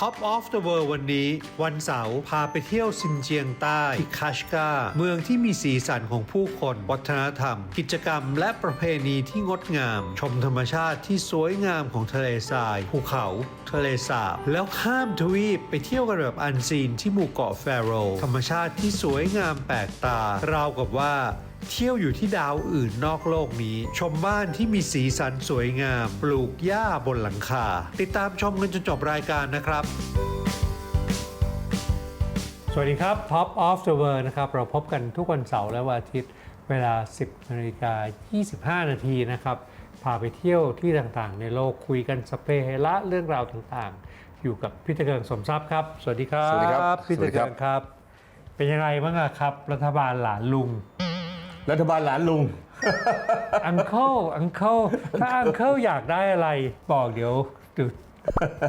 Top of the World วันนี้ วันเสาร์พาไปเที่ยวซินเจียงใต้ที่คัชกาเมืองที่มีสีสันของผู้คน วัฒนธรรม กิจกรรม และประเพณีที่งดงาม ชมธรรมชาติที่สวยงามของทะเลทราย ภูเขา ทะเลสาบ แล้วข้ามทวีปไปเที่ยวกันแบบอันซีนที่หมู่เกาะแฟโรธรรมชาติที่สวยงามแปลกตาราวกับว่า เที่ยวอยู่ที่ดาวอื่นนอกโลกนี้ ชมบ้านที่มีสีสันสวยงาม ปลูกหญ้าบนหลังคา ติดตามชมกันจนจบรายการนะครับ สวัสดีครับ Top of the World นะครับ เราพบกันทุกวันเสาร์และวันอาทิตย์ เวลา 10นาฬิกา25 นาทีนะครับ พาไปเที่ยวที่ต่างๆ ในโลกคุยกันสเปเฮระเรื่องราวต่างๆ อยู่กับพี่ตะเกิงสมทรัพย์ครับ สวัสดีครับสวัสดีครับพี่ตะสวัสดีคเกิรับงครับ เป็นยังไงบ้างอะครับ รัฐบาลหลานลุง รัฐบาลหลานลุง อังเคิลอังเคิลถ้าอังเคิลอยากได้อะไรบอกเดี๋ยวเดี๋ยว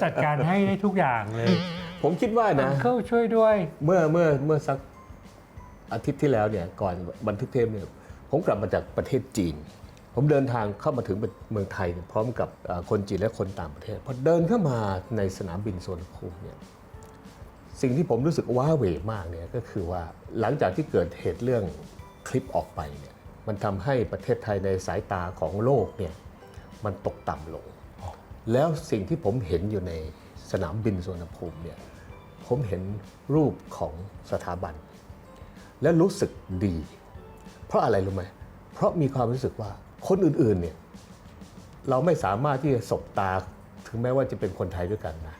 จัดการให้ได้ทุกอย่างเลยผมคิดว่าอันะ งเคิลช่วยด้วย เมื่อเมื่อเมื่อสักอาทิตย์ที่แล้วเนี่ยก่อนบันทึกเทปเนี่ยผมกลับมาจากประเทศจีน ผมเดินทางเข้ามาถึงเมืองไทยเนี่ยพร้อมกับเอ่อคนจีนและคนต่างประเทศพอเดินเข้ามาในสนามบินสุวรรณภูมิเนี่ยสิ่งที่ผมรู้สึกว้าเหวมากเนี่ยก็คือว่าหลังจากที่เกิดเหตุเรื่อง คลิปออกไปเนี่ยมันทำให้ประเทศไทยในสายตาของโลกเนี่ยมันตกต่ำลง แล้วสิ่งที่ผมเห็นอยู่ในสนามบินสุวรรณภูมิเนี่ยผมเห็นรูปของสถาบัน และรู้สึกดี เพราะอะไรรู้ไหมเพราะมีความรู้สึกว่าคนอื่นๆเนี่ยเราไม่สามารถที่จะสบตาถึงแม้ว่าจะเป็นคนไทยด้วยกันนะ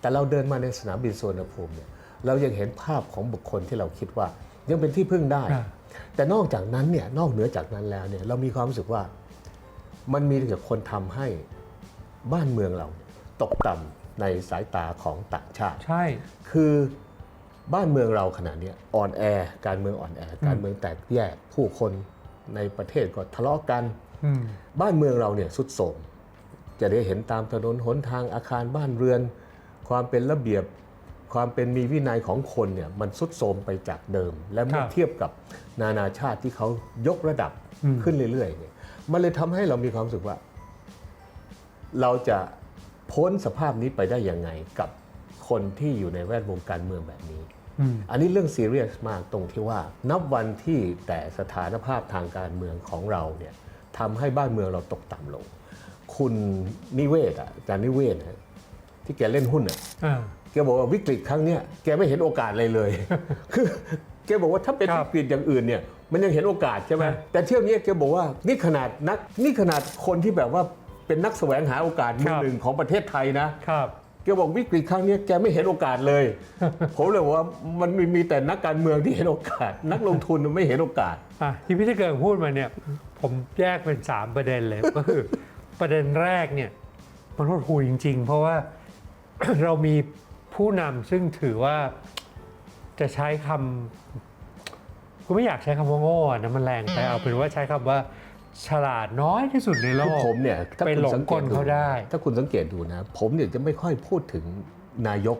แต่เราเดินมาในสนามบินสุวรรณภูมิเนี่ยเรายังเห็นภาพของบุคคลที่เราคิดว่ายังเป็นที่พึ่งได้ แต่นอกจากนั้นเนี่ยนอกเหนือจากนั้นแล้วเนี่ยเรามีความรู้สึกว่ามันมีแต่คนทำให้บ้านเมืองเราเนี่ยตกต่ำในสายตาของต่างชาติ ใช่ คือบ้านเมืองเราขณะเนี้ยอ่อนแอการเมืองอ่อนแอ การเมืองแตกแยกผู้คนในประเทศก็ทะเลาะกันอืมบ้านเมืองเราเนี่ยสุดโทรมจะได้เห็นตามถนนหนทางอาคารบ้านเรือน ความเป็นระเบียบ ความเป็นมีวินัยของคนเนี่ยมันสุดโทรมไปจากเดิม และเมื่อครับเทียบกับนานาชาติที่เขายกระดับอืมขึ้นเรื่อยๆเนี่ยมันเลยทำให้เรามีความรู้สึกว่า เราจะพ้นสภาพนี้ไปได้ยังไงกับคนที่อยู่ในแวดวงการเมืองแบบนี้อืมอันนี้เรื่องซีเรียสมากตรงที่ว่า นับวันที่แต่สถานภาพทางการเมืองของเราเนี่ยทำให้บ้านเมืองเราตกต่ำลง คุณนิเวศอะอาจารย์นิเวศนะที่แกเล่นหุ้นอะอ่า แกบอกว่าวิกฤตครั้งเนี้ยแกไม่เห็นโอกาสอะไรเลย คือแกบอกว่าถ้าเป็นครับวิกฤตอย่างอื่นเนี่ยมันยังเห็นโอกาสใช่ไหมครับแต่เที่ยวนี้แกบอกว่านี่ขนาดนักนี่ขนาดคนที่แบบว่าเป็นนักแสวงหาโอกาสมือหนึ่งของประเทศไทยนะ ครับ แกบอกวิกฤตครั้งนี้แกไม่เห็นโอกาสเลย ผมเลยบอกว่ามันมีมีแต่นักการเมืองที่เห็นโอกาส นักลงทุนไม่เห็นโอกาส อะที่พี่ตะเกิงพูดมาเนี่ย ผมแยกเป็น 3 ประเด็นเลย ก็คือประเด็นแรกเนี่ยมันหดหู่จริง ๆ เพราะว่า เรามี ผู้นำซึ่งถือว่าจะใช้คำก็ไม่อยากใช้คำว่าโง่อะนะมันแรงไปเอาเป็นว่าใช้คำว่าฉลาดน้อยที่สุดในโลคือกผมเนี่ยถ้าไปคุณหลงสังกเกลตเขาได้ถ้าคุณสังเกตดูนะ ผมเนี่ยจะไม่ค่อยพูดถึงนายก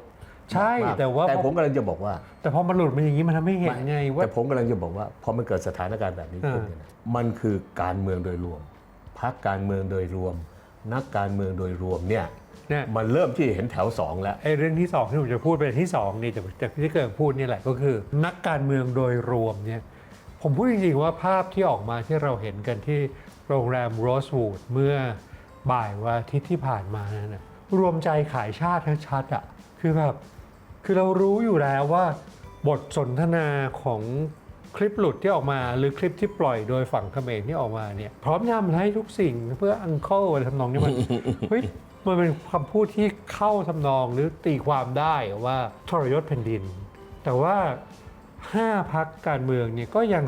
ใช่มกแต่ว่า แต่ผมกำลังจะบอกว่า แต่พอมันหลุดมาอย่างนี้มันทำให้เห็นไงว่า แต่ผมกำลังจะบอกว่าพอมันเกิดสถานการณ์แบบนี้ขึ้นเนี่ยนะมันคือการเมืองโดยรวมพรรคการเมืองโดยรวม นักการเมืองโดยรวมเนี่ย เนี่ย มันเริ่มที่จะเห็นแถวสองแล้ว ไอ้เรื่องที่สองที่ผมจะพูดเป็นที่สองนี่แต่แต่ที่เกิดพูดนี่แหละก็คือ นักการเมืองโดยรวมเนี่ยผมพูดจริงๆว่าภาพที่ออกมาที่เราเห็นกันที่โรงแรมโรสวูดเมื่อบ่ายวันอาทิตย์ที่ผ่านมานั่นนะรวมใจขายชาติทั้งชัดอะคือแบบคือเรารู้อยู่แล้วว่า บทสนทนาของคลิปหลุดที่ออกมาหรือคลิปที่ปล่อยโดยฝั่งเขมรที่ออกมาเนี่ยพร้อมยำให้ทุกสิ่งเพื่ออังเคิลอะไรทำนองนี้มัน เฮ้ย มันเป็นคำพูดที่เข้าทำนองหรือตีความได้ว่าทรยศแผ่นดิน แต่ว่าห้าพักการเมืองเนี่ยก็ยัง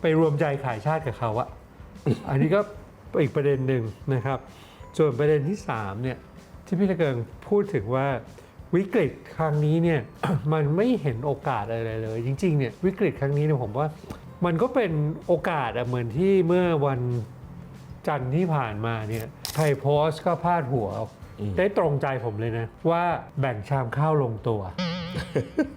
ไปรวมใจขายชาติกับเขาอะอันนี้ก็อีกประเด็นหนึ่งนะครับ ส่วนประเด็นที่สามเนี่ยที่พี่ตะเกิงพูดถึงว่าวิกฤตครั้งนี้เนี่ยมันไม่เห็นโอกาสอะไรเลย จริงๆเนี่ยวิกฤตครั้งนี้เนี่ยผมว่า มันก็เป็นโอกาสอะเหมือนที่เมื่อวันจันทร์ที่ผ่านมาเนี่ย ไทยโพสต์ก็พาดหัว ได้ตรงใจผมเลยนะ ว่าแบ่งชามข้าวลงตัว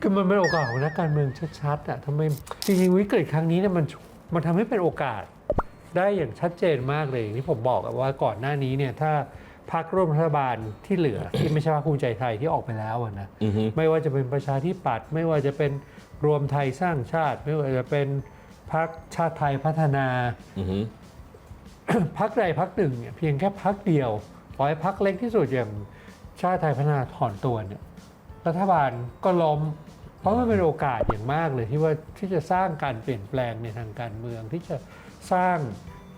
คือมันเป็นโอกาสของนักการเมืองชัดๆอะทำไมจริงๆวิกฤตครั้งนี้เนี่ยมันมันทำให้เป็นโอกาสได้อย่างชัดเจนมากเลยอย่างที่ผมบอกอะว่าก่อนหน้านี้เนี่ยถ้าพักร่วมรัฐบาลที่เหลือ ที่ไม่ใช่พรรคภูมิใจไทยที่ออกไปแล้วอะนะอือฮึไม่ว่าจะเป็นประชาธิปัตย์ไม่ว่าจะเป็นรวมไทยสร้างชาติ ไม่ว่าจะเป็นพรรคชาติไทยพัฒนาอือฮึ พักใดพักหนึ่งเนี่ยเพียงแค่พักเดียวขอให้พักเล็กที่สุดอย่างชาติไทยพัฒนาถอนตัวเนี่ยรัฐบาลก็ล้มเพราะมันเป็นโอกาสอย่างมากเลยที่ว่าที่จะสร้างการเปลี่ยนแปลงในทางการเมือง ที่จะสร้าง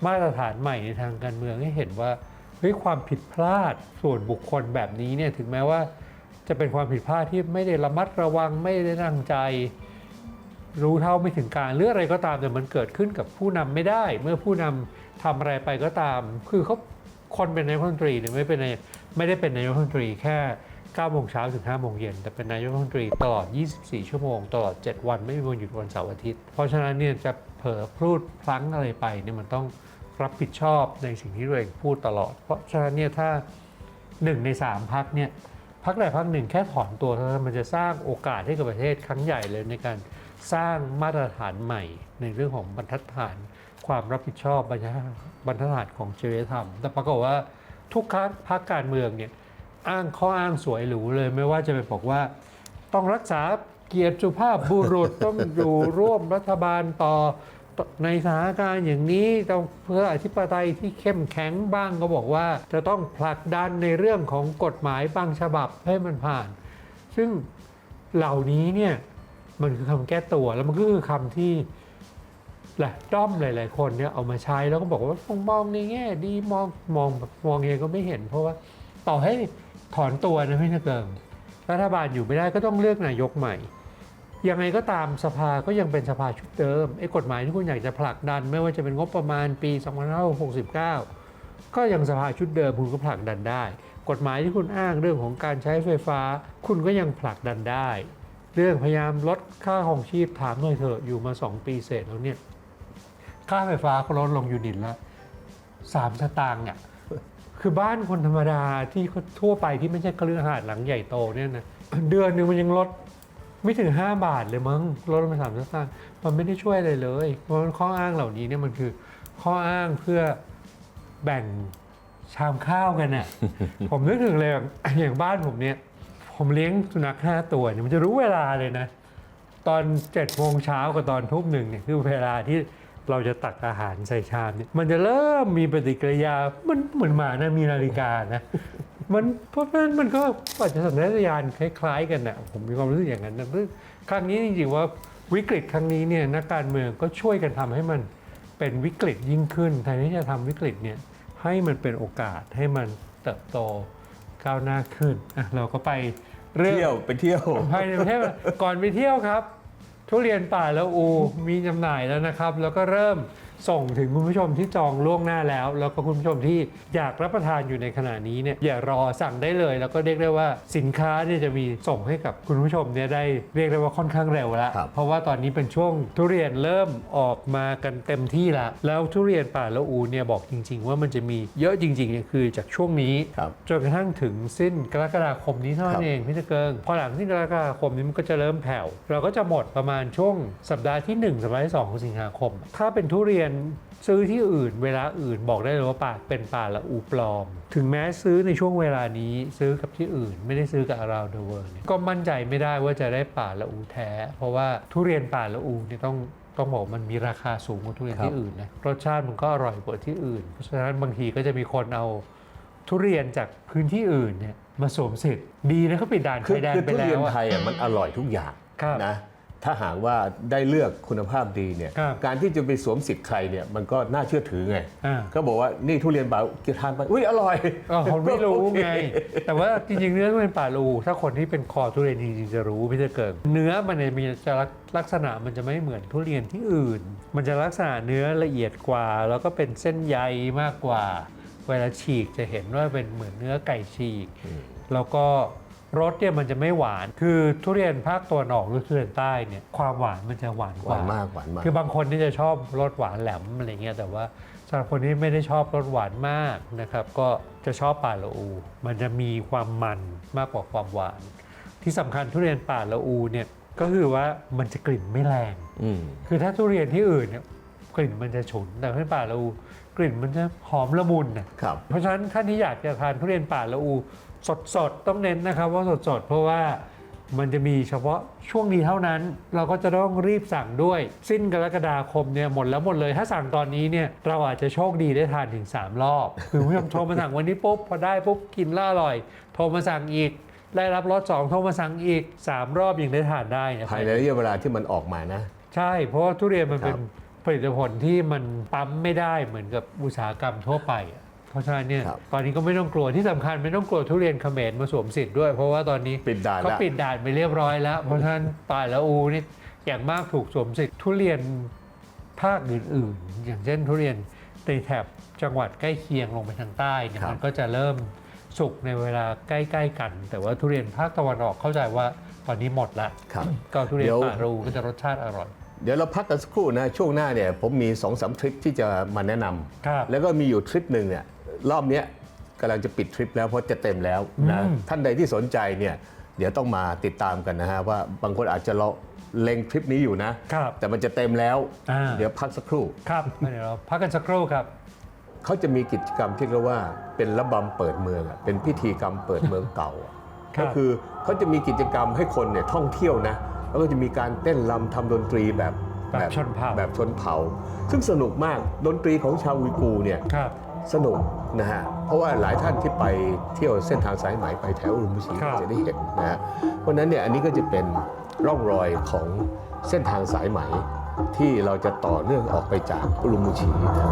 มาตรฐานใหม่ในทางการเมืองให้เห็นว่าเฮ้ยความผิดพลาดส่วนบุคคลแบบนี้เนี่ยถึงแม้ว่าจะเป็นความผิดพลาดที่ไม่ได้ระมัดระวังไม่ได้ตั้งใจ รู้เท่าไม่ถึงการหรืออะไรก็ตามแต่มันเกิดขึ้นกับผู้นำไม่ได้ เมื่อผู้นำทำอะไรไปก็ตาม คือเขาคนเป็นนายกรัฐมนตรีเนี่ยไม่เป็นนายไม่ได้เป็นนายกรัฐมนตรีแค่9โมงเช้าถึง5โมงเย็นแต่เป็นนายกรัฐมนตรีตลอด 24 ชั่วโมง ตลอด 7 วันไม่มีวันหยุดวันเสาร์อาทิตย์ เพราะฉะนั้นเนี่ยจะเผลอพูดพลั้งอะไรไปเนี่ยมันต้องรับผิดชอบในสิ่งที่ตัวเองพูดตลอด เพราะฉะนั้นเนี่ยถ้าหนึ่งในสามพักเนี่ยพักใดพักหนึ่งแค่ถอนตัวเท่านั้นมันจะสร้างโอกาสให้กับประเทศครั้งใหญ่เลยในการ สร้างมาตรฐานใหม่ ในเรื่องของบรรทัดฐานความรับผิดชอบบรรทัดรรฐานของจริยธรรม แต่ปรากฏว่าทุกครั้งพักการเมืองเนี่ยอ้างข้ออ้างสวยหรูเลยไม่ว่าจะไปบอกว่า ต้องรักษาเกียรติสุภาพบุรุษต้องอยู่ร่วมรัฐบาลต่อในสถานการณ์อย่างนี้ต้องเพื่ออธิปไตยที่เข้มแข็งบ้างก็บอกว่า จะต้องผลักดันในเรื่องของกฎหมายบางฉบับให้มันผ่าน ซึ่งเหล่านี้เนี่ย มันคือคำแก้ตัวแล้วมันก็คือคำที่แหละด้อมหลาย ๆ คนเนี่ยเอามาใช้แล้วก็บอกว่าต้องมองในแง่ดีมองมองแบบมองยังก็ไม่เห็น เพราะว่าต่อให้ถอนตัวนะพี่นะเกิงรัฐบาลอยู่ไม่ได้ก็ต้องเลือกนายกใหม่ ยังไงก็ตามสภาก็ยังเป็นสภาชุดเดิมไอ้กฎหมายที่คุณอยากจะผลักดัน ไม่ว่าจะเป็นงบประมาณปี 2569 ก็ยังสภาชุดเดิมคุณก็ผลักดันได้ กฎหมายที่คุณอ้างเรื่องของการใช้ไฟฟ้า คุณก็ยังผลักดันได้ เรื่องพยายามลดค่าของชีพถามหน่อยเถอะอยู่มา 2 ปีเศษแล้วเนี่ย ค่าไฟฟ้าก็ลดลงยูนิตละสามสตางค์อะคือบ้านคนธรรมดาที่ทั่วไปที่ไม่ใช่เครือหาดหลังใหญ่โตเนี่ยนะเดือนหนึ่งมันยังลดไม่ถึง 5 บาทเลยมั้งลดลงมาสามสตางค์มันไม่ได้ช่วยอะไรเลยเพราะข้ออ้างเหล่านี้เนี่ยมันคือข้ออ้างเพื่อแบ่งชามข้าวกันน่ะผมนึกถึงเลยอย่างบ้านผมเนี่ย ผมเลี้ยงสุนัขห้าตัวเนี่ยมันจะรู้เวลาเลยนะ ตอนเจ็ดโมงเช้ากับตอนทุ่มหนึ่งเนี่ยคือเวลาที่เราจะตักอาหารใส่ชามเนี่ยมันจะเริ่มมีปฏิกิริยามันเหมือนหมานะมีนาฬิกานะมันเพราะฉะนั้นมันก็ปัจจัยสัญญาณคล้ายๆกันนะผมมีความรู้สึกอย่างนั้นนะครั้งนี้จริงๆว่าวิกฤตครั้งนี้เนี่ยนักการเมืองก็ช่วยกันทำให้มันเป็นวิกฤตยิ่งขึ้นแทนที่จะทำวิกฤตเนี่ยให้มันเป็นโอกาสให้มันเติบโต ก้าวหน้าขึ้นอะเราก็ไปเรื่องเที่ยวไปเที่ยวภายในประเทศก่อนไปเที่ยวครับ ทุเรียนป่าละอูมีจำหน่ายแล้วนะครับ แล้วก็เริ่ม ส่งถึงคุณผู้ชมที่จองล่วงหน้าแล้ว แล้วก็คุณผู้ชมที่อยากรับประทานอยู่ในขณะนี้เนี่ยอย่ารอสั่งได้เลย แล้วก็เรียกได้ว่าสินค้าเนี่ยจะมีส่งให้กับคุณผู้ชมเนี่ยได้เรียกได้ว่าค่อนข้างเร็วแล้วครับเพราะว่าตอนนี้เป็นช่วงทุเรียนเริ่มออกมากันเต็มที่แล้วแล้วทุเรียนป่าละอูเนี่ยบอกจริง ๆ ว่ามันจะมีเยอะจริงๆเนี่ยคือจากช่วงนี้ครับจนกระทั่งถึงสิ้นกรกฎาคมนี้เท่าครันั้นบเองพี่ตะเกิงพอหลังสิ้นกรกฎาคมนี้มันก็จะเริ่มแผ่วเราก็จะหมดประมาณช่วงสัปดาห์ที่ 1 สัปดาห์ที่2ของสิงหาคม ถ้าเป็นทุเรียนซื้อที่อื่นเวลาอื่นบอกได้เลยว่าป่าเป็นป่าละอูปลอม ถึงแม้ซื้อในช่วงเวลานี้ซื้อกับที่อื่น ไม่ได้ซื้อกับ around the world เนี่ยก็มั่นใจไม่ได้ว่าจะได้ป่าละอูแท้ เพราะว่าทุเรียนป่าละอูเนี่ยต้องต้องบอกมันมีราคาสูงกว่าทุเรียนครับที่อื่นนะรสชาติมันก็อร่อยกว่าที่อื่น เพราะฉะนั้นบางทีก็จะมีคนเอาทุเรียนจากพื้นที่อื่นเนี่ยมาสวมสิทธิ์ดีนะเขาปิดด่านคือชายแดนคือไปทุแล้เรียนวอะไทยอะมันอร่อยทุกอย่างครับนะ ถ้าหากว่าได้เลือกคุณภาพดีเนี่ยครับการที่จะไปสวมสิทธิ์ใครเนี่ยมันก็น่าเชื่อถือไงอ่า ก็บอกว่านี่ทุเรียนบากิทานไปอุ้ยอร่อยอ๋อผมไม่รู้โอเคไง แต่ว่าจริงๆเนื้อมันเป็นป่าลูถ้าคนที่เป็นคอทุเรียนจริงๆจะรู้พี่จะเกิดเนื้อมันเนี่ยมีจะลักลักษณะมันจะไม่เหมือนทุเรียนที่อื่น มันจะลักษณะเนื้อละเอียดกว่า แล้วก็เป็นเส้นใยมากกว่า เวลาฉีกจะเห็นว่าเป็นเหมือนเนื้อไก่ฉีก แล้วก็ รสเนี่ยมันจะไม่หวาน คือทุเรียนภาคตัวนออกหรือทุเรียนใต้เนี่ยความหวานมันจะหวานกหวาว่านมากหวานมากคือบางคนที่จะชอบรสหวานแหลมอะไรเงี้ยแต่ว่าสำหรับคนที่ไม่ได้ชอบรสหวานมากนะครับ ก็จะชอบป่าละอู มันจะมีความมันมากกว่าความหวาน ที่สำคัญทุเรียนป่าละอูเนี่ยก็คือว่ามันจะกลิ่นไม่แรง อืมคือถ้าทุเรียนที่อื่นเนี่ยกลิ่นมันจะฉุนแต่ที่ป่าละอู กลิ่นมันจะหอมละมุนน่ะครับ เพราะฉะนั้นท่านที่อยากจะทานทุเรียนป่าละอู สดๆต้องเน้นนะครับว่าสดๆเพราะว่ามันจะมีเฉพาะช่วงนี้เท่านั้น เราก็จะต้องรีบสั่งด้วย สิ้นกรกฎาคมเนี่ยหมดแล้วหมดเลย ถ้าสั่งตอนนี้เนี่ยเราอาจจะโชคดีได้ทานถึง 3 รอบคือผู้ชมโทรมาสั่งวันนี้ปุ๊บพอได้ปุ๊บกินแล้วอร่อย โทรมาสั่งอีกได้รับรสสองโทรมาสั่งอีก 3 รอบยังได้ทานได้นะคภารับยในระยะเวลาที่มันออกมานะ ใช่ เพราะว่าทุเรียนมันครับเป็นผลิตผลที่มันปั๊มไม่ได้เหมือนกับอุตสาหกรรมทั่วไปอะ เพราะฉะนั้นเนี่ยครับตอนนี้ก็ไม่ต้องกลัวที่สำคัญไม่ต้องกลัวทุเรียนเขมรมาสวมสิทธิ์ด้วย เพราะว่าตอนนี้ปิดด่านเขาแล้วปิดด่านไปเรียบร้อยแล้ว เพราะฉะนั้นป่าละอูนี่อย่างมากถูกสวมสิทธิ์ทุเรียนภาคอื่นๆ อย่างเช่นทุเรียนในแถบจังหวัดใกล้เคียงลงไปทางใต้เนี่ยครับ มันก็จะเริ่มสุกในเวลาใกล้ๆกัน แต่ว่าทุเรียนภาคตะวันออกเข้าใจว่าตอนนี้หมดละครับ ก็ทุเรียนเดี๋ยว ป่าละอูก็จะรสชาติอร่อย เดี๋ยวเราพักกันสักครู่นะ ช่วงหน้าเนี่ยผมมี2อสทริปที่จะมาแนะนำครับ แล้วก็มีอยู่ทริปหนึ่งเนี่ย รอบเนี้ยกำลังจะปิดทริปแล้วเพราะจะเต็มแล้วนะอืมท่านใดที่สนใจเนี่ยเดี๋ยวต้องมาติดตามกันนะฮะว่าบางคนอาจจะรอเล็งทริปนี้อยู่นะ ครับแต่มันจะเต็มแล้ว อ่า เดี๋ยวพักสักครู่ ครับเดี๋ยวเราพักกันสักครู่ครับ เขาจะมีกิจกรรมที่เรียกว่าเป็นระบำเปิดเมืองอะเป็นพิธีกรรมเปิดเมืองเก่าอะครับก็คือเขาจะมีกิจกรรมให้คนเนี่ยท่องเที่ยวนะ แล้วก็จะมีการเต้นรำทำดนตรีแบบแบบชนเผ่า แบบชนเผ่า ซึ่งสนุกมากดนตรีของชาวอุยกูร์เนี่ย ครับ สนุกนะฮะ เพราะว่าหลายท่านที่ไปเที่ยวเส้นทางสายไหมไปแถวอุรุมพชีครับ จะได้เห็นนะฮะเพราะฉะนั้นเนี่ยอันนี้ก็จะเป็นร่องรอยของเส้นทางสายไหม ที่เราจะต่อเนื่องออกไปจากอุรุมพชีนะครับ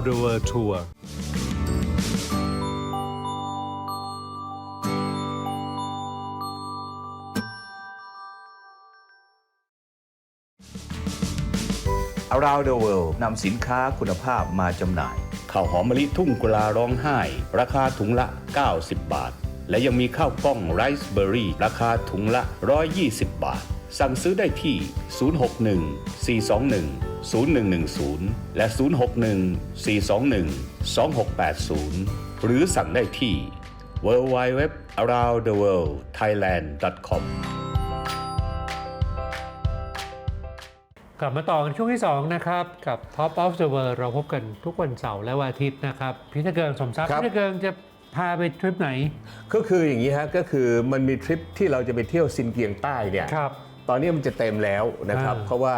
the world tour อ r o u n d the World นำสินค้าคุณภาพมาจำหน่ายข้าวหอมมะลิทุ่งกุลาร้องไห้ ราคาถุงละ 90 บาท และยังมีข้าวกล้องไรซ์เบอร์รี่ราคาถุงละ 120 บาท สั่งซื้อได้ที่ 061 421 0110 และ 061 421 2680 หรือสั่งได้ที่ www aroundtheworldthailand.com กลับมาต่อกันช่วงที่ 2 นะครับ กับ Top of the World เราพบกันทุกวันเสาร์และวันอาทิตย์นะครับพี่ตะเกิงสมทรัพย์ ครับพี่ตะเกิงจะพาไปทริปไหน ก็คืออย่างนี้ฮะก็คือมันมีทริปที่เราจะไปเที่ยวซินเกียงใต้เนี่ย ครับ ตอนนี้มันจะเต็มแล้วนะครับ อ่าเพราะว่า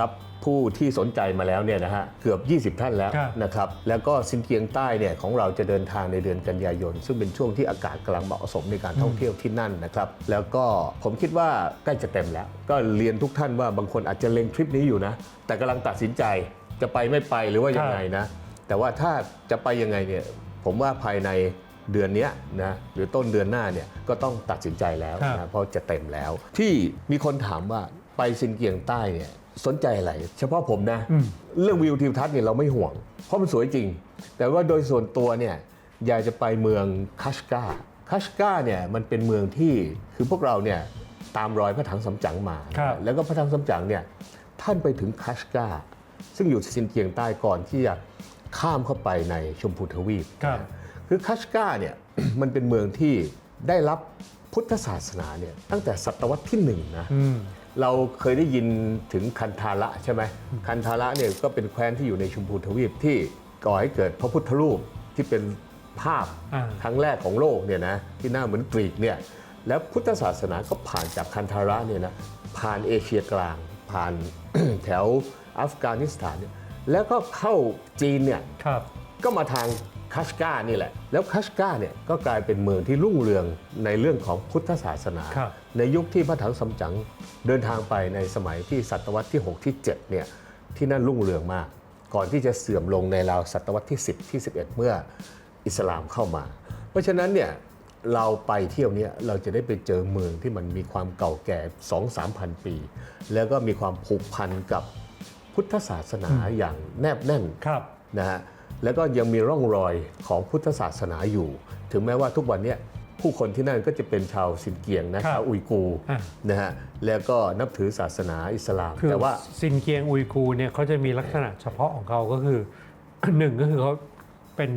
รับ ผู้ที่สนใจมาแล้วเนี่ยนะฮะเกือบ 20 ท่านแล้วครับนะครับแล้วก็ซินเกียงใต้เนี่ยของเราจะเดินทางในเดือนกันยายน ซึ่งเป็นช่วงที่อากาศกำลังเหมาะสมในการท่องเที่ยวที่นั่นนะครับแล้วก็ผมคิดว่าใกล้จะเต็มแล้ว ก็เรียนทุกท่านว่าบางคนอาจจะเล็งทริปนี้อยู่นะ แต่กำลังตัดสินใจจะไปไม่ไปหรือว่ายังไงนะ แต่ว่าถ้าจะไปยังไงเนี่ยผมว่าภายในเดือนเนี้ยนะหรือต้นเดือนหน้าเนี่ยก็ต้องตัดสินใจแล้วครับนะเพราะจะเต็มแล้ว ที่มีคนถามว่าไปซินเกียงใต้เนี่ย สนใจอะไร เฉพาะผมนะอืมเรื่องวิวทิวทัศน์เนี่ยเราไม่ห่วง เพราะมันสวยจริง แต่ว่าโดยส่วนตัวเนี่ยอยากจะไปเมืองคัชกาคัชกาเนี่ยมันเป็นเมืองที่คือพวกเราเนี่ยตามรอยพระถังสำจั๋งมาครับแล้วก็พระถังสำจั๋งเนี่ยท่านไปถึงคัชกาซึ่งอยู่ซินเกียงใต้ก่อนที่จะข้ามเข้าไปในชมพูทวีปครับคือคัชกาเนี่ยมันเป็นเมืองที่ได้รับพุทธศาสนาเนี่ยตั้งแต่ศตวรรษที่หนึ่งนะอืม เราเคยได้ยินถึงคันธาระใช่ไหมคันธาระเนี่ยก็เป็นแคว้นที่อยู่ในชมพูทวีปที่ก่อให้เกิดพระพุทธรูปที่เป็นภาพอ่าครั้งแรกของโลกเนี่ยนะที่หน้าเหมือนกรีกเนี่ยแล้วพุทธศาสนาก็ผ่านจากคันธาระเนี่ยนะผ่านเอเชียกลาง ผ่านแถวอัฟกานิสถานเนี่ยแล้วก็เข้าจีนเนี่ยครับก็มาทางคัชกานี่แหละ แล้วคัชกาเนี่ยก็กลายเป็นเมืองที่รุ่งเรืองในเรื่องของพุทธศาสนาครับ ในยุคที่พระถังสำจั๋งเดินทางไปในสมัยที่ศตวรรษที่ 6 ที่7เนี่ยที่นั่นรุ่งเรืองมาก ก่อนที่จะเสื่อมลงในราวศตวรรษที่ 10 ที่ 11 เมื่ออิสลามเข้ามา เพราะฉะนั้นเนี่ยเราไปเที่ยวเนี้ยเราจะได้ไปเจอเมืองที่มันมีความเก่าแก่ 2-3พันปี แล้วก็มีความผูกพันกับพุทธศาสนาอย่างแนบแน่นครับนะฮะแล้วก็ยังมีร่องรอยของพุทธศาสนาอยู่ ถึงแม้ว่าทุกวันเนี้ย ผู้คนที่นั่นก็จะเป็นชาวซินเกียงนะครับชาวอุยกูร์อะนะฮะแล้วก็นับถือศาสนาอิสลามคือแต่ว่าซินเกียงอุยกูร์เนี่ยเขาจะมีลักษณะเฉพาะของเขาก็คือหนึ่งก็คือเขาเป็น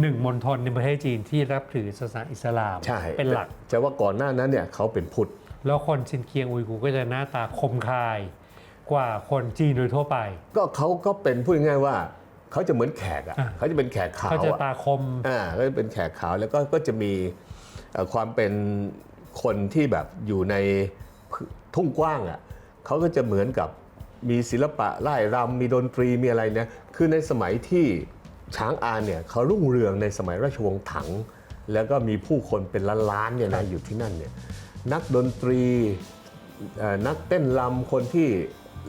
หนึ่งมณฑลในประเทศจีนที่รับถือศาสนาอิสลามใช่เป็นหลักแต่ว่าก่อนหน้านั้นเนี่ยเขาเป็นพุทธแล้วคนซินเกียงอุยกูร์ก็จะหน้าตาคมคายกว่าคนจีนโดยทั่วไป ก็เขาก็เป็นพูดง่ายๆว่าเขาจะเหมือนแขกอะอะเขาจะเป็นแขกขาวเขาจะอะตาคมอ่าก็จะเป็นแขกขาวแล้วก็ก็จะมีเอ่อ ความเป็นคนที่แบบอยู่ในทุ่งกว้างอะเขาก็จะเหมือนกับมีศิลปะไล่รำมีดนตรีมีอะไรเนี่ยคือในสมัยที่ช้างอานเนี่ยเขารุ่งเรืองในสมัยราชวงศ์ถัง แล้วก็มีผู้คนเป็นล้านๆเนี่ยนะอยู่ที่นั่นเนี่ยนักดนตรีเอ่อนักเต้นรำคนที่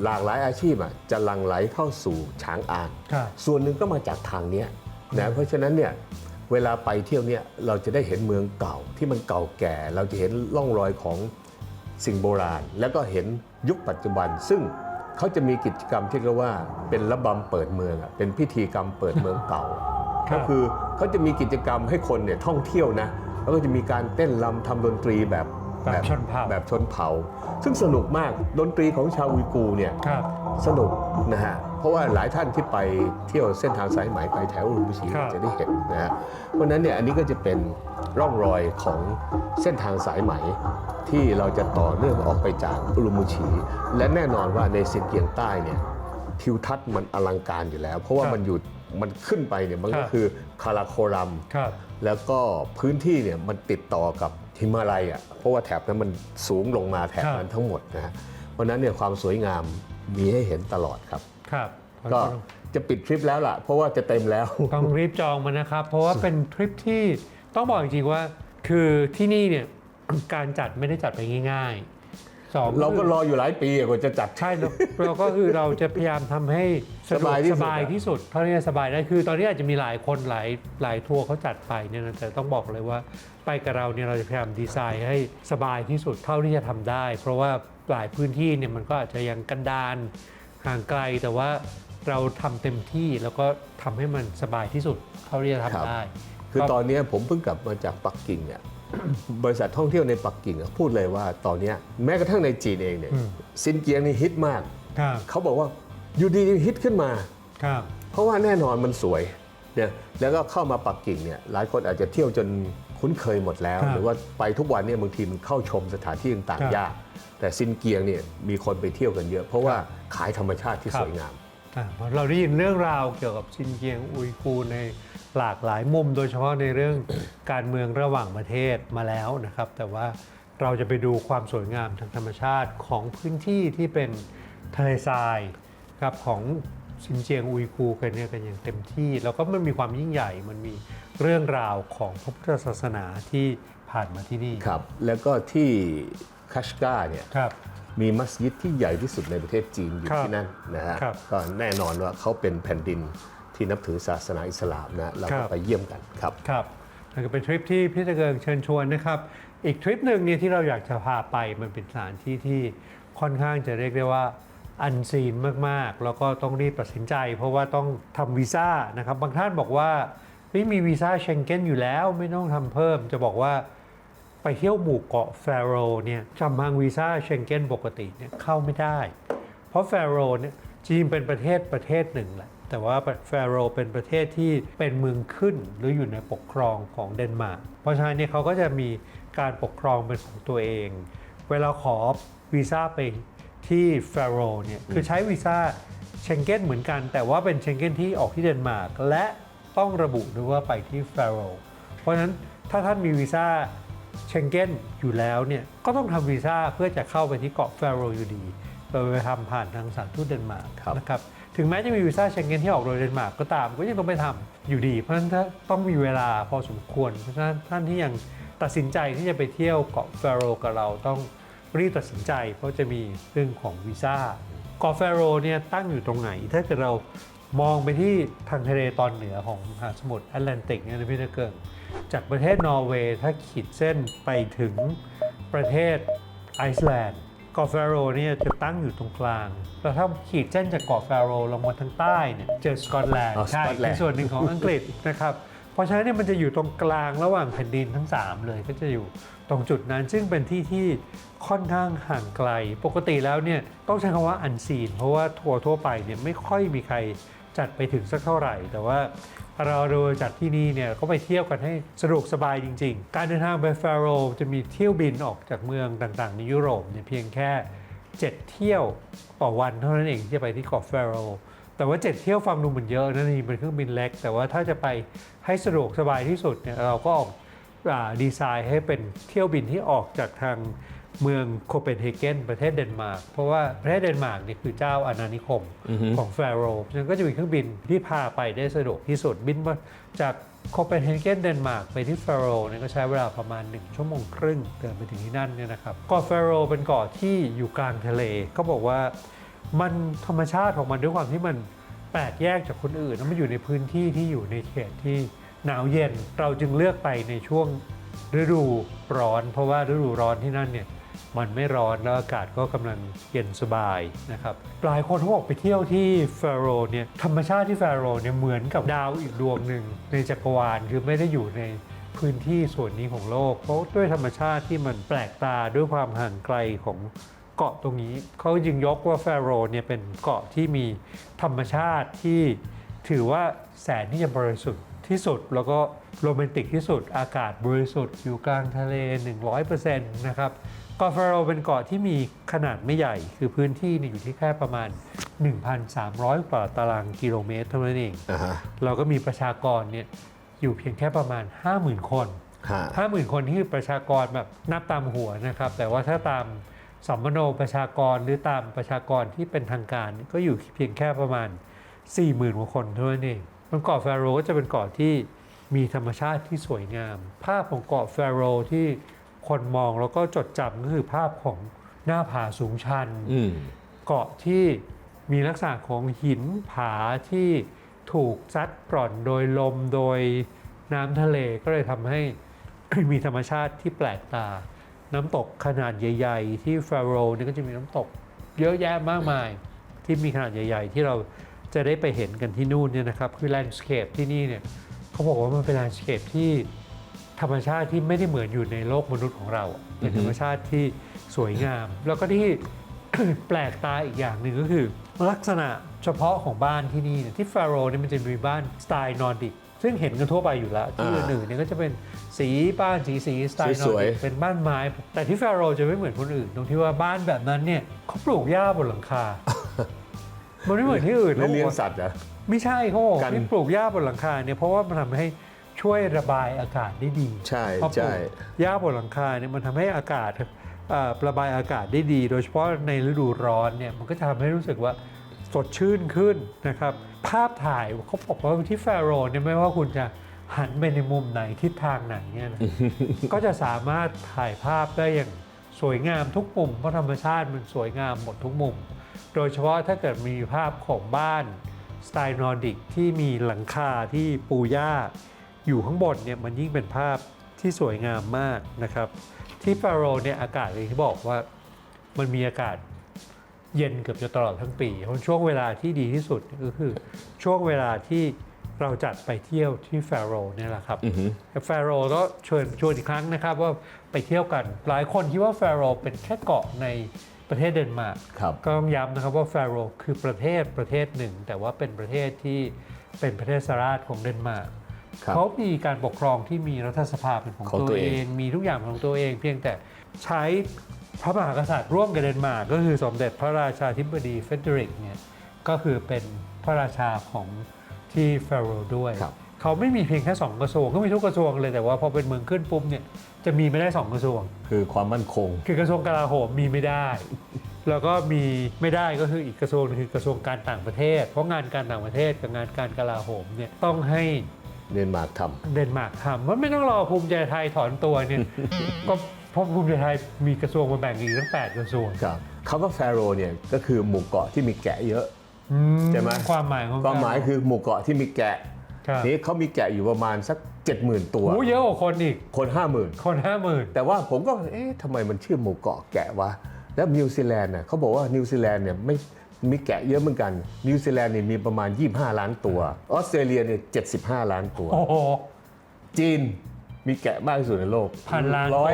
หลากหลายอาชีพอะจะหลั่งไหลเข้าสู่ช้างอานครับส่วนหนึ่งก็มาจากทางเนี้ยนะเพราะฉะนั้นเนี่ย เวลาไปเที่ยวเนี่ยเราจะได้เห็นเมืองเก่าที่มันเก่าแก่ เราจะเห็นร่องรอยของสิ่งโบราณ แล้วก็เห็นยุคปัจจุบัน ซึ่งเขาจะมีกิจกรรมที่เรียกว่าเป็นระบำเปิดเมืองอะเป็นพิธีกรรมเปิดเมืองเก่าครับก็คือเขาจะมีกิจกรรมให้คนเนี่ยท่องเที่ยวนะแล้วก็จะมีการเต้นรำทำดนตรีแบบ แบบชนเผ่าแบบชนเผ่า ซึ่งสนุกมากดนตรีของชาวอุยกูร์เนี่ยครับสนุกนะฮะเพราะว่าหลายท่านที่ไปเที่ยวเส้นทางสายไหมไปแถวอุรุมชีครับจะได้เห็นนะฮะเพราะฉะนั้นเนี่ยอันนี้ก็จะเป็นร่องรอยของเส้นทางสายไหมที่เราจะต่อเนื่องออกไปจากอุรุมชี และแน่นอนว่าในซินเกียงใต้เนี่ยทิวทัศน์มันอลังการอยู่แล้ว เพราะว่าครับมันอยู่มันขึ้นไปเนี่ยมันครัก็บคือคาราโครัมครับแล้วก็พื้นที่เนี่ยมันติดต่อกับ หิมาลัยอะเพราะว่าแถบนั้นมันสูงลงมาแถบนั้นทั้งหมดนะฮะเพราะฉะนั้นเนี่ยความสวยงามมีให้เห็นตลอดครับครับก็จะปิดทริปแล้วล่ะ เพราะว่าจะเต็มแล้วต้องรีบจองมานะครับ เพราะว่าเป็นทริปที่ต้องบอกจริงๆว่า คือที่นี่เนี่ยการจัดไม่ได้จัดไปง่ายๆ สองเราก็คือรออยู่หลายปีกว่าจะจัด ใช่เราเราก็คือเราจะพยายามทำให้สะดวกสบายที่สุดสบายที่สุดเท่าที่จะสบายได้คือ ตอนนี้อาจจะมีหลายคนหลายหลายทัวร์เขาจัดไปเนี่ยนะแต่ต้องบอกเลยว่าไปกับเราเนี่ยเราจะพยายามดีไซน์ให้สบายที่สุดเท่าที่จะทำได้ เพราะว่าหลายพื้นที่เนี่ยมันก็อาจจะยังกันดานห่างไกลแต่ว่าเราทำเต็มที่แล้วก็ทำให้มันสบายที่สุดเท่าที่จะทำได้ คือตอนเนี้ยผมเพิ่งกลับมาจากปักกิ่งเนี่ย บริษัทท่องเที่ยวในปักกิ่งอะพูดเลยว่าตอนเนี้ยแม้กระทั่งในจีนเองเนี่ยอืมซินเกียงนี่ฮิตมากครับเขาบอกว่าอยู่ดีๆฮิตขึ้นมาครับเพราะว่าแน่นอนมันสวยเนี่ยแล้วก็เข้ามาปักกิ่งเนี่ยหลายคนอาจจะเที่ยวจนคุ้นเคยหมดแล้วครับหรือว่าไปทุกวันเนี่ยบางทีมันเข้าชมสถานที่ต่างครับๆยากแต่ซินเกียงเนี่ยมีคนไปเที่ยวกันเยอะ เพราะว่าขายธรรมชาติที่ครับสวยงามอ่า เพราะเราได้ยินเรื่องราวเกี่ยวกับชินเกียงอุยกูร์ในหลากหลายมุม โดยเฉพาะในเรื่องการเมืองระหว่างประเทศมาแล้วนะครับ แต่ว่าเราจะไปดูความสวยงามทางธรรมชาติของพื้นที่ที่เป็นทะเลทรายครับของชินเจียงอุยกูร์กันเนี่ยกันอย่างเต็มที่ แล้วก็มันมีความยิ่งใหญ่มันมีเรื่องราวของพระพุทธศาสนาที่ผ่านมาที่นี่ครับ แล้วก็ที่คัชกาเนี่ยครับ มีมัสยิดที่ใหญ่ที่สุดในประเทศจีนอยู่ครับที่นั่นนะฮะครับก็แน่นอนว่าเขาเป็นแผ่นดินที่นับถือศาสนาอิสลามนะเราครัก็บไปเยี่ยมกันครับครับนั่นก็เป็นทริปที่พี่ตะเกิงเชิญชวนนะครับ อีกทริปหนึ่งเนี่ยที่เราอยากจะพาไปมันเป็นสถานที่ที่ค่อนข้างจะเรียกได้ว่าอันซีนมากๆ แล้วก็ต้องรีบตัดสินใจ เพราะว่าต้องทำวีซ่านะครับ บางท่านบอกว่าเฮ้ยมีวีซ่าเชงเก้นอยู่แล้วไม่ต้องทำเพิ่มจะบอกว่า ไปเที่ยวหมู่เกาะแฟโรเนี่ยจำทางวีซ่าเชงเก้นปกติเนี่ยเข้าไม่ได้ เพราะแฟโรเนี่ยจีนเป็นประเทศประเทศหนึ่งแหละ แต่ว่าแฟโรเป็นประเทศที่เป็นเมืองขึ้นหรืออยู่ในปกครองของเดนมาร์ก เพราะฉะนั้นเนี่ยเขาก็จะมีการปกครองเป็นของตัวเอง เวลาขอวีซ่าไปที่แฟโรเนี่ยคือใช้วีซ่าเชงเก้นเหมือนกัน แต่ว่าเป็นเชงเก้นที่ออกที่เดนมาร์กและต้องระบุด้วยว่าไปที่แฟโรเพราะฉะนั้นถ้าท่านมีวีซ่า เชงเก้นอยู่แล้วเนี่ยก็ต้องทำวีซ่าเพื่อจะเข้าไปที่เกาะแฟโรอยู่ดีโดยไปทำผ่านทางสถารทูตเดนมาร์กครับนะครับถึงแม้จะมีวีซ่าเชงเก้นที่ออกโดยเดนมาร์กก็ตามก็ยังต้องไปทำอยู่ดี เพราะฉะนั้นถ้าต้องมีเวลาพอสมควรเพราะฉะนั้นท่านที่ยังตัดสินใจที่จะไปเที่ยวเกาะแฟโรกับเราต้องรีบตัดสินใจ เพราะจะมีเรื่องของวีซ่าเกาะแฟโรเนี่ยตั้งอยู่ตรงไหน ถ้าเกิดเรามองไปที่ทางทะเลตอนเหนือของมหาสมุทรแอตแลนติกเนี่ยนะพี่ตะเกิง จากประเทศนอร์เวย์ถ้าขีดเส้นไปถึงประเทศไอซ์แลนด์เกาะแฟโรเนี่ยจะตั้งอยู่ตรงกลาง แล้วถ้าขีดเส้นจากเกาะแฟโรลงมาทางใต้เนี่ยเจอสกอตแลนด์อ๋อใช่สกอตแลนด์เป็นส่วนหนึ่งของอังกฤษนะครับเพราะฉะนั้นเนี่ยมันจะอยู่ตรงกลางระหว่างแผ่นดินทั้ง 3 เลยก็จะอยู่ตรงจุดนั้นซึ่งเป็นที่ที่ค่อนข้างห่างไกล ปกติแล้วเนี่ยต้องใช้คำว่าอันซีน เพราะว่าทัวร์ทั่วไปเนี่ยไม่ค่อยมีใครจัดไปถึงสักเท่าไหร่ แต่ว่า เราโดยจัดที่นี่เนี่ยก็ไปเที่ยวกันให้สะดวกสบายจริง ๆ การเดินทางไปฟาโรจะมีเที่ยวบินออกจากเมืองต่างๆ ในยุโรปเนี่ยเพียงแค่ 7 เที่ยวต่อวันเท่านั้นเองที่จะไปที่เกาะแฟโรแต่ว่า 7 เที่ยวฟังดูเหมือนเยอะนะนี่เป็นเครื่องบินเล็ก แต่ว่าถ้าจะไปให้สะดวกสบายที่สุดเนี่ยเราก็ออกอดีไซน์ให้เป็นเที่ยวบินที่ออกจากทาง เมืองโคเปนเฮเกนประเทศเดนมาร์กเพราะว่าประเทศเดนมาร์กเนี่ยคือเจ้าอาณานิคมของแฟโรห์ฉะนั้นก็จะมีเครื่องบินที่พาไปได้สะดวกที่สุดบินมาจากโคเปนเฮเกนเดนมาร์กไปที่แฟโรห์เนี่ยก็ใช้เวลาประมาณ 1 ชั่วโมงครึ่งเดินไปถึงที่นั่นเนี่ยนะครับเกาะแฟโรห์เป็นเกาะที่อยู่กลางทะเลเขาบอกว่ามันธรรมชาติของมันด้วยความที่มันแปลกแยกจากคนอื่นแล้วมันอยู่ในพื้นที่ที่อยู่ในเขตที่หนาวเย็น เราจึงเลือกไปในช่วงฤดูร้อน เพราะว่าฤดูร้อนที่นั่นเนี่ย มันไม่ร้อนแล้วอากาศก็กำลังเย็นสบายนะครับหลายคนเขาบอกไปเที่ยวที่แฟโรเนี่ยธรรมชาติที่แฟโรเนี่ยเหมือนกับดาวอีกดวงหนึ่งในจักรวาลคือไม่ได้อยู่ในพื้นที่ส่วนนี้ของโลก เพราะด้วยธรรมชาติที่มันแปลกตาด้วยความห่างไกลของเกาะตรงนี้ เขาจึงยกว่าแฟโรเนี่ยเป็นเกาะที่มีธรรมชาติที่ถือว่าแสนที่จะบริสุทธิ์ที่สุดแล้วก็โรแมนติกที่สุดอากาศบริสุทธิ์อยู่กลางทะเล 100%นะครับ กาะแฟโรห์เป็นเกาะที่มีขนาดไม่ใหญ่ คือพื้นที่เนี่ยอยู่ที่แค่ประมาณ 1,300 กว่าตารางกิโลเมตรเท่านั้นเองอ่าฮะเราก็มีประชากรเนี่ยอยู่เพียงแค่ประมาณ 50,000 คนฮะห้าหมื่นคนที่คือประชากรแบบนับตามหัวนะครับ แต่ว่าถ้าตามสัมมโนประชากรหรือตามประชากรที่เป็นทางการก็อยู่เพียงแค่ประมาณ 4 0,000กว่าคนเท่านั้นเองบนเกาะแฟโรห์ก็จะเป็นเกาะที่มีธรรมชาติที่สวยงาม ภาพของเกาะแฟโรห์ที่ คนมองแล้วก็จดจำก็คือภาพของหน้าผาสูงชันอืมเกาะที่มีลักษณะของหินผาที่ถูกซัดกร่อนโดยลมโดยน้ำทะเลก็เลยทำให้มีธรรมชาติที่แปลกตา น้ำตกขนาดใหญ่ ๆ ที่ฟาโรห์เนี่ยก็จะมีน้ำตกเยอะแยะมากมาย ที่มีขนาดใหญ่ ๆ ที่เราจะได้ไปเห็นกันที่นู่นเนี่ยนะครับ คือแลนด์สเคปที่นี่เนี่ยเขาบอกว่ามันเป็นแลนด์สเคปที่ ธรรมชาติที่ไม่ได้เหมือนอยู่ในโลกมนุษย์ของเรา เป็นธรรมชาติที่สวยงาม แล้วก็ที่แปลกตาอีกอย่างหนึ่งก็คือ ลักษณะเฉพาะของบ้านที่นี่เนี่ยที่ฟาโรห์เนี่ยมันจะมีบ้านสไตล์นอร์ดิกซึ่งเห็นกันทั่วไปอยู่แล้ว ที่อ่าอื่นๆเนี่ยก็จะเป็นสีบ้านสีสีสไตล์นอสร์วยดิกๆเป็นบ้านไม้ แต่ที่ฟาโรห์จะไม่เหมือนคนอื่น ตรงที่ว่าบ้านแบบนั้นเนี่ยเขาปลูกหญ้าบนหลังคามันไม่เหมือนที่อื่นแล้วเลี้ยงขาบอกว่าสัตว์เหรอไม่ใช่เขาบอกกันที่ปลูกหญ้าบนหลังคาเนี่ยเพราะว่ามันทำให้ ช่วยระบายอากาศได้ดีใช่พอปลูใช่ กหญ้าบนหลังคาเนี่ยมันทำให้อากาศเอ่อระบายอากาศได้ดี โดยเฉพาะในฤดูร้อนเนี่ยมันก็จะทำให้รู้สึกว่าสดชื่นขึ้นนะครับ ภาพถ่ายเขาบอกว่าที่แฟโรห์เนี่ยไม่ว่าคุณจะหันไปในมุมไหนทิศทางไหนเนี่ยนะ ก็จะสามารถถ่ายภาพได้อย่างสวยงามทุกมุมเพราะธรรมชาติมันสวยงามหมดทุกมุม โดยเฉพาะถ้าเกิดมีภาพของบ้านสไตล์นอร์ดิกที่มีหลังคาที่ปูหญ้า อยู่ข้างบนเนี่ยมันยิ่งเป็นภาพที่สวยงามมากนะครับ ที่ฟาโรห์เนี่ยอากาศอย่างที่บอกว่ามันมีอากาศเย็นเกือบจะตลอดทั้งปีเพราะช่วงเวลาที่ดีที่สุดก็คือช่วงเวลาที่เราจัดไปเที่ยวที่ฟาโรห์เนี่ยแหละครับอือหือแฟโรห์ก็เชิญชวนอีกครั้งนะครับว่าไปเที่ยวกัน หลายคนคิดว่าแฟโรห์เป็นแค่เกาะในประเทศเดนมาร์กครับก็ต้องย้ำนะครับว่าแฟโรห์คือประเทศประเทศหนึ่ง แต่ว่าเป็นประเทศที่เป็นประเทศสราชของเดนมาร์กครับ เขามีการปกครองที่มีรัฐสภาเป็นของของตัวตัวเอเอง ง มีทุกอย่างของตัวเอง เพียงแต่ใช้พระมหากษัตริย์ร่วมกับเดนมาร์กก็คือสมเด็จพระราชาธิบดีเฟเดริกเนี่ยก็คือเป็นพระราชาของที่แฟโรห์ด้วย ครับ เขาไม่มีเพียงแค่2กระทรวงก็มีทุกกระทรวงเลยแต่ว่าพอเป็นเมืองขึ้นปุ๊บเนี่ยจะมีไม่ได้2กระทรวง คือความมั่นคง คือกระทรวงกลาโหมมีไม่ได้ แล้วก็มีไม่ได้ก็คืออีกกระทรวงหนึงคือกระทรวงการต่างประเทศ เพราะงานการต่างประเทศกับงานการกลาโหมเนี่ยต้องให้ เดนมาร์กทเดนมาร์กทำว่าไม่ต้องรอภูมิใจไทยถอนตัวเนี่ยก็เพราะภูมิใจไทยมีกระทรวงมาแบ่งอีกตั้ง 8 กระทรวงำครับคำว่าแฟโรห์เนี่ยก็คือหมู่เกาะที่มีแกะเยอะใช่ไหมความหมายของความหมายคือหมู่เกาะที่มีแกะครับนี่เขามีแกะอยู่ประมาณสัก 70,000 ตัวโอ้เยอะกว่าคนอีกคน 50,000 คนห้าหมื่นแต่ว่าผมก็เอ๊ะทำไมมันชื่อหมู่เกาะแกะวะแล้วนิวซีแลนด์น่ะเขาบอกว่านิวซีแลนด์เนี่ยไม่ มีแกะเยอะเหมือนกัน นิวซีแลนด์เนี่ยมีประมาณ 25 ล้านตัว ออสเตรเลียเนี่ย75 ล้านตัว โอ้โห จีนมีแกะมากที่สุดในโลกพันล้านตัว ร้อย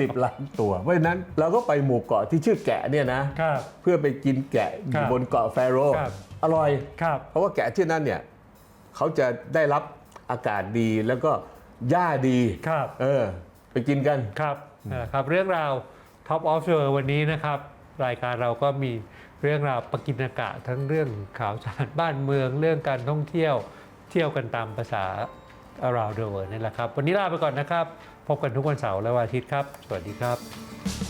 สิบล้านตัว เพราะฉะนั้นเราก็ไปหมู่เกาะที่ชื่อแกะเนี่ยนะ ครับ เพื่อไปกินแกะอครัยู่บบนเกาะแฟโรห์ครับ อร่อย ครับ เพราะว่าแกะที่นั่นเนี่ยเขาจะได้รับอากาศดีแล้วก็หญ้าดีครับ เออ ไปกินกัน ครับนั่นแหละครับ เรื่องราว Top of the World วันนี้นะครับ รายการเราก็มีเรื่องราวปกินากะทั้งเรื่องข่าวสารบ้านเมืองเรื่องการท่องเที่ยวเที่ยวกันตามภาษา around the world นี่แหละครับ วันนี้ลาไปก่อนนะครับ พบกันทุกวันเสาร์และวันอาทิตย์ครับ สวัสดีครับ